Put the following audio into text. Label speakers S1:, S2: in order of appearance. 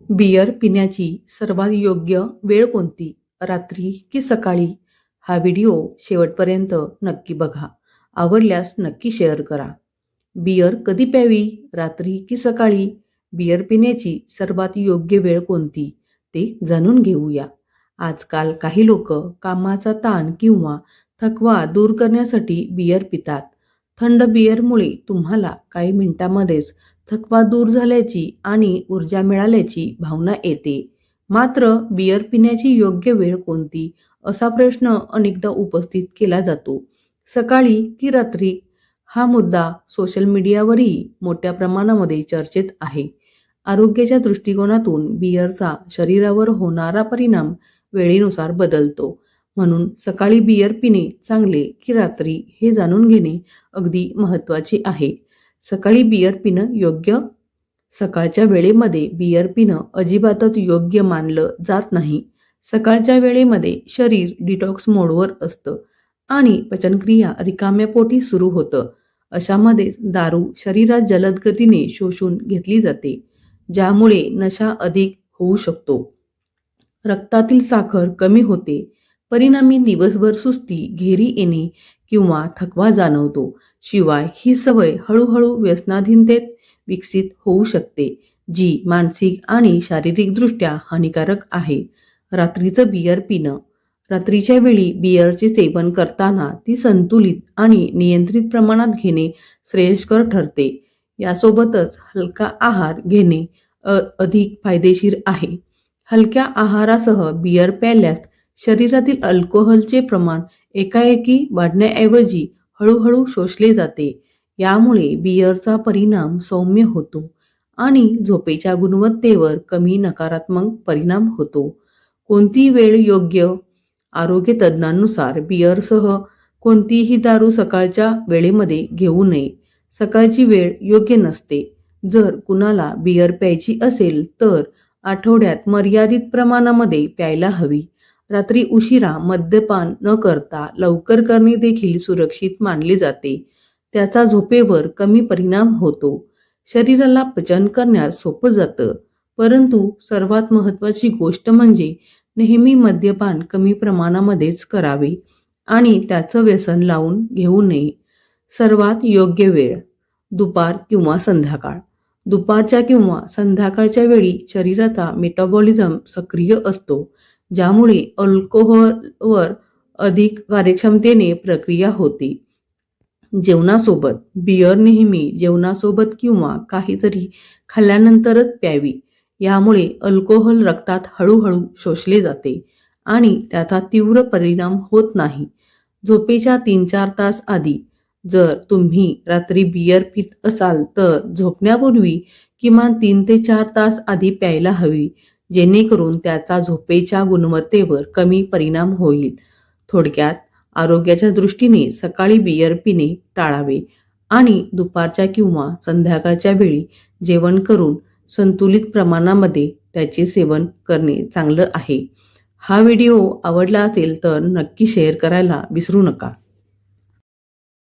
S1: Beer पिण्याची सर्वात योग्य वेळ कोणती? रात्री की सकाळी? हा व्हिडिओ शेवटपर्यंत नक्की बघा. आवडल्यास नक्की शेअर करा. बियर कधी प्यावी? रात्री की सकाळी? बियर पिण्याची सर्वात योग्य वेळ कोणती? ते जाणून घेऊया. आजकाल काही लोक कामाचा ताण किंवा थकवा दूर करण्यासाठी बियर पितात. थंड बियरमुळे तुम्हाला काही मिनिटांमध्येच थकवा दूर झाल्याची आणि ऊर्जा मिळाल्याची भावना येते. मात्र बियर पिण्याची योग्य वेळ कोणती? असा प्रश्न अनेकदा उपस्थित केला जातो. सकाळी की रात्री? हा मुद्दा सोशल मीडियावरही मोठ्या प्रमाणामध्ये चर्चेत आहे. आरोग्याच्या दृष्टिकोनातून बियरचा शरीरावर होणारा परिणाम वेळेनुसार बदलतो. म्हणून सकाळी बियर पिणे चांगले की रात्री हे जाणून घेणे अगदी महत्त्वाचे आहे. सकाळी बियर पिणं योग्य? सकाळच्या वेळेमध्ये बियर पिणं अजिबातच योग्य मानलं जात नाही. सकाळच्या वेळेमध्ये शरीर डिटॉक्स मोडवर असतं आणि पचनक्रिया रिकाम्या पोटी सुरू होतं. अशामध्येच दारू शरीरात जलद गतीने शोषून घेतली जाते ज्यामुळे नशा अधिक होऊ शकतो. रक्तातील साखर कमी होते परिणामी दिवसभर सुस्ती घेरी येणे किंवा थकवा जाणवतो. शिवाय ही सवय हळूहळू व्यसनाधीनतेत विकसित होऊ शकते जी मानसिक आणि शारीरिकदृष्ट्या हानिकारक आहे. रात्रीचं बियर पिणं. रात्रीच्या वेळी बियरचे सेवन करताना ती संतुलित आणि नियंत्रित प्रमाणात घेणे श्रेयस्कर ठरते. यासोबतच हलका आहार घेणे अ अधिक फायदेशीर आहे. हलक्या आहारासह बियर प्याल्यास शरीरातील अल्कोहोलचे प्रमाण एकाएकी वाढण्याऐवजी हळूहळू शोषले जाते. यामुळे बियरचा परिणाम सौम्य होतो आणि झोपेच्या गुणवत्तेवर कमी नकारात्मक परिणाम होतो. कोणती वेळ योग्य? आरोग्य तज्ज्ञांनुसार बियरसह कोणतीही दारू सकाळच्या वेळेमध्ये घेऊ नये. सकाळची वेळ योग्य नसते. जर कुणाला बियर प्यायची असेल तर आठवड्यात मर्यादित प्रमाणामध्ये प्यायला हवी. रात्री उशिरा मद्यपान न करता लवकर करणे देखील सुरक्षित मानले जाते. त्याचा झोपेवर कमी परिणाम होतो. शरीराला पचन करण्यास सोपं जातं. परंतु सर्वात महत्त्वाची गोष्ट म्हणजे नेहमी मद्यपान कमी प्रमाणामध्येच करावे आणि त्याचं व्यसन लावून घेऊ नये. सर्वात योग्य वेळ दुपार किंवा संध्याकाळ. दुपारच्या किंवा संध्याकाळच्या वेळी शरीराचा मेटाबॉलिझम सक्रिय असतो. ज्यामुळे अल्कोहोलवर अधिक कार्यक्षमतेने प्रक्रिया होते. जेवणासोबत बियर नेहमी जेवणासोबत किंवा काहीतरी खाल्ल्यानंतरच प्यावी. यामुळे अल्कोहोल रक्तात हळूहळू शोषले जाते आणि त्याचा तीव्र परिणाम होत नाही. झोपेच्या तीन चार तास आधी जर तुम्ही रात्री बियर पित असाल तर झोपण्यापूर्वी किमान तीन ते चार तास आधी प्यायला हवी. जेणेकरून त्याचा झोपेच्या गुणवत्तेवर कमी परिणाम होईल. थोडक्यात आरोग्याच्या दृष्टीने सकाळी बियर पिणे टाळावे आणि दुपारच्या किंवा संध्याकाळच्या वेळी जेवण करून संतुलित प्रमाणामध्ये त्याचे सेवन करणे चांगलं आहे. हा व्हिडिओ आवडला असेल तर नक्की शेअर करायला विसरू नका.